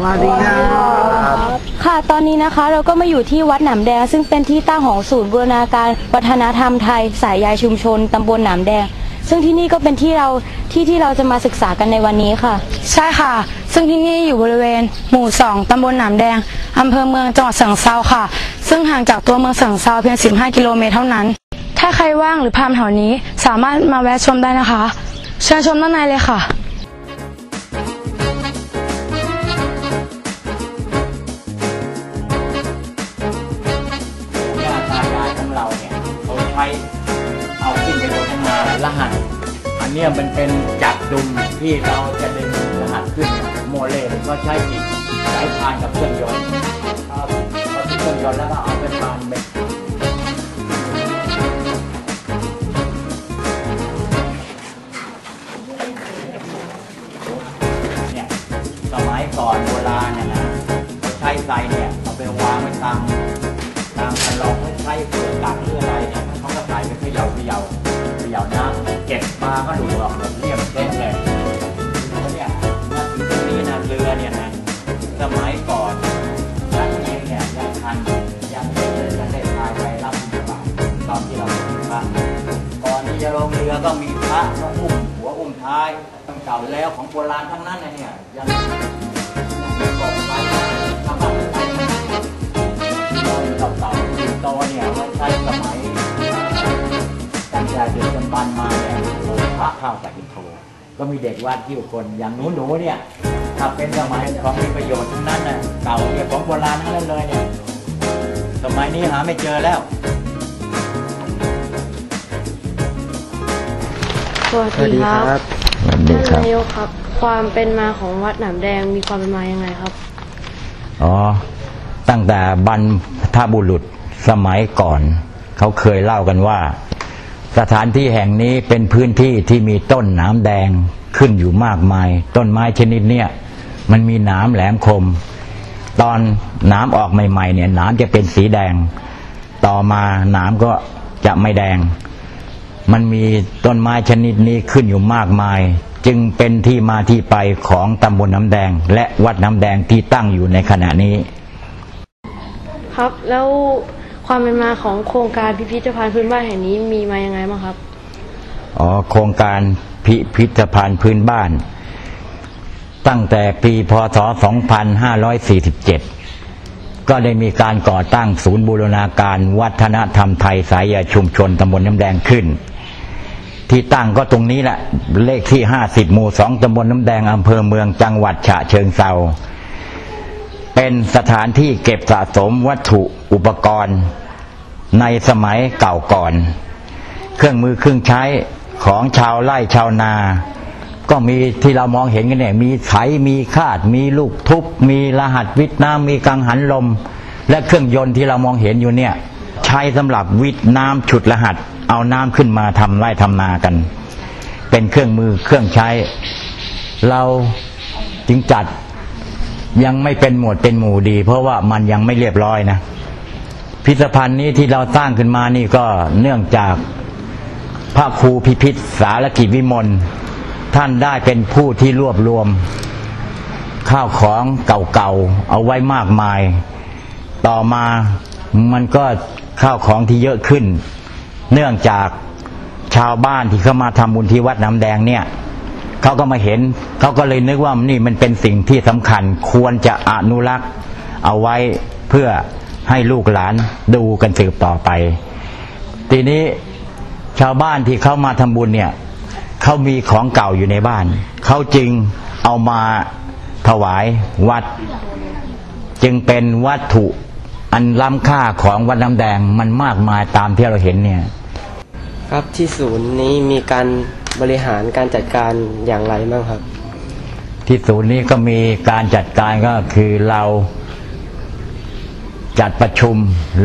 วัสดีครับค่ะตอนนี้นะคะเราก็มาอยู่ที่วัดหนามแดง ซึ่งเป็นที่ตั้งของศูนย์บูรณาการวัฒนธรรมไทย สายใยชุมชนตำบลหนามแดง ซึ่งที่นี่ก็เป็นที่เราที่ที่เราจะมาศึกษากันในวันนี้ค่ะ ใช่ค่ะ ซึ่งที่นี่อยู่บริเวณหมู่ 2 ตำบลหนามแดง อำเภอเมืองจังหวัดเชียงเซาค่ะ ซึ่งห่างจากตัวเมืองเชียงเซาเพียง 15 กิโลเมตรเท่านั้น ถ้าใครว่างหรือผ่านแถวนี้สามารถมาแวะชมได้นะคะ เชิญชมด้านในเลยค่ะ ช้เอาขึ้นไปบนมารหัส อันเนี้ยมันเป็นจักรดุมที่เราจะดึงรหัสขึ้นโมเลกุลก็ใช้จิตใช้พานกับเครื่องยนต์ครับพอติดเครื่องยนต์แล้วก็เอาไปพานไปเนี่ยสมัยก่อนโบราณเนี่ยนะเขาใช้ไซเนี่ยเอาไปวางไว้ตามตามคันลองเขาใช้เปลือกกักหรืออ ย่าเขย่าเขย่าน้ำเก็บมาก็ดูดออกหมดเรียบเส้นเลยแล้วเนี่ยมาถึงตรงนี้นะเรือเนี่ยนะสมัยก่อนยักษ์เองเนี่ยยังทันยังไม่เคยจะได้พายไปรับบิณฑบาตตอนที่เราเป็นพระก่อนที่จะลงเรือก็มีพระมาอุ้มหัวอุ้มท้ายตั้งเก่าแล้วของโบราณทั้งนั้นนะเนี่ยยังยังมีกองไว้ทำอะไรไปตอนเก่าๆสิงโตเนี่ยว่าใช้สมัย ตั้งแต่เดือนจำบันมาเนี่ยพระเข้าจากอินโทก็มีเด็กวาดคิ้วคนอย่างหนูหนูๆเนี่ยถ้าเป็นสมัยของมีประโยชน์ทั้งนั้นน่ะเก่าเนี่ยของโบราณทั้งนั้นเลยเนี่ยสมัยนี้หาไม่เจอแล้วสวัสดีครับสวัสดีท่านนายกครับ ความเป็นมาของวัดหนามแดงมีความเป็นมายังไงครับ อ๋อ ตั้งแต่บรรพบุรุษสมัยก่อน เขาเคยเล่ากันว่า สถานที่แห่งนี้เป็นพื้นที่ที่มีต้นหนามแดงขึ้นอยู่มากมาย ต้นไม้ชนิดเนี้ยมันมีหนามแหลมคม ตอนหนามออกใหม่ๆเนี่ยหนามจะเป็นสีแดง ต่อมาหนามก็จะไม่แดง มันมีต้นไม้ชนิดนี้ขึ้นอยู่มากมาย จึงเป็นที่มาที่ไปของตำบลน้ำแดง และวัดน้ำแดงที่ตั้งอยู่ในขณะนี้ ครับแล้ว ความเป็นมาของโครงการพิพิธภัณฑ์พื้นบ้านแห่งนี้มีมายังไงบ้างครับ อ๋อโครงการพิพิธภัณฑ์พื้นบ้าน ตั้งแต่ปีพศ 2547 ก็ได้มีการก่อตั้งศูนย์บูรณาการวัฒนธรรมไทยสายชุมชนตำบลน้ำแดงขึ้น ที่ตั้งก็ตรงนี้แหละเลขที่ 50 หมู่ 2ตำบลน้ำแดงอำเภอเมืองจังหวัดฉะเชิงเซาเป็นสถานที่เก็บสะสมวัตถุอุปกรณ์ ในสมัยเก่าก่อน เครื่องมือเครื่องใช้ของชาวไร่ชาวนา ก็มีที่เรามองเห็นกันเนี่ย มีไถมีคาด มีลูกทุบมีรหัสวิทย์น้ำมีกังหันลม และเครื่องยนต์ที่เรามองเห็นอยู่เนี่ย ใช้สำหรับวิทย์น้ำฉุดรหัส เอาน้ำขึ้นมาทำไร่ทำนากัน เป็นเครื่องมือเครื่องใช้ เราจึงจัดยังไม่เป็นหมวดเป็นหมู่ดี เพราะว่ามันยังไม่เรียบร้อยนะ พิพิธภัณฑ์นี้ที่เราสร้างขึ้นมานี่ก็เนื่องจากพระครูพิพิธสารกิจวิมลท่านได้เป็นผู้ที่รวบรวม ข้าวของเก่าๆเอาไว้มากมาย ต่อมามันก็ข้าวของที่เยอะขึ้น เนื่องจากชาวบ้านที่เข้ามาทำบุญที่วัดน้ำแดงเนี่ยเขาก็มาเห็นเขาก็เลยนึกว่านี่มันเป็นสิ่งที่สำคัญควรจะอนุรักษ์เอาไว้เพื่อ ให้ลูกหลานดูกันสืบต่อไป ทีนี้ชาวบ้านที่เข้ามาทำบุญเนี่ยเขามีของเก่าอยู่ในบ้าน เขาจึงเอามาถวายวัด จึงเป็นวัตถุอันล้ำค่าของวัดน้ำแดงมันมากมายตามที่เราเห็นเนี่ย ครับที่ศูนย์นี้มีการบริหารการจัดการอย่างไรบ้างครับ ที่ศูนย์นี้ก็มีการจัดการก็คือเรา จัดประชุม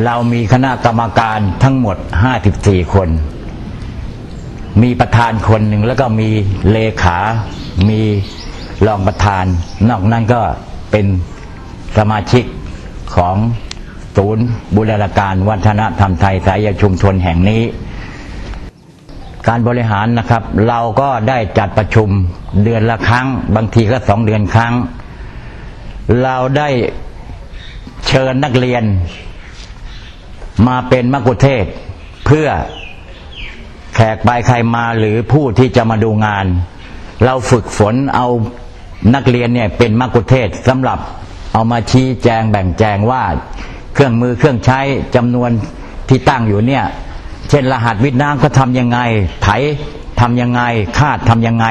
เรามีคณะกรรมการทั้งหมด 54 คน มีประธานคนหนึ่งแล้วก็มีเลขา มีรองประธาน นอกนั้นก็เป็นสมาชิกของศูนย์บูรณาการวัฒนธรรมไทยสายชุมชนแห่งนี้ การบริหารนะครับ เราก็ได้จัดประชุมเดือนละครั้ง บางทีก็สองเดือนครั้ง เราได้ ชิญนักเรียน มาเป็นมกุเทศเพื่อแขกไปใครมาหรือผู้ที่จะมาดูงาน เราฝึกฝนเอานักเรียนเนี่ยเป็นมกุเทศสำหรับเอามาชี้แจงแบ่งแจงว่าเครื่องมือเครื่องใช้จำนวนที่ตั้งอยู่เนี่ย เช่นรหัสวิทย์น้ำเขาทำยังไง ไถทำยังไงคาดทำยังไง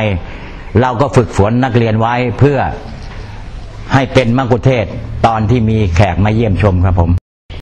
เราก็ฝึกฝนนักเรียนไว้เพื่อ ให้เป็นมกุเทศตอนที่มีแขกมาเยี่ยมชมครับผม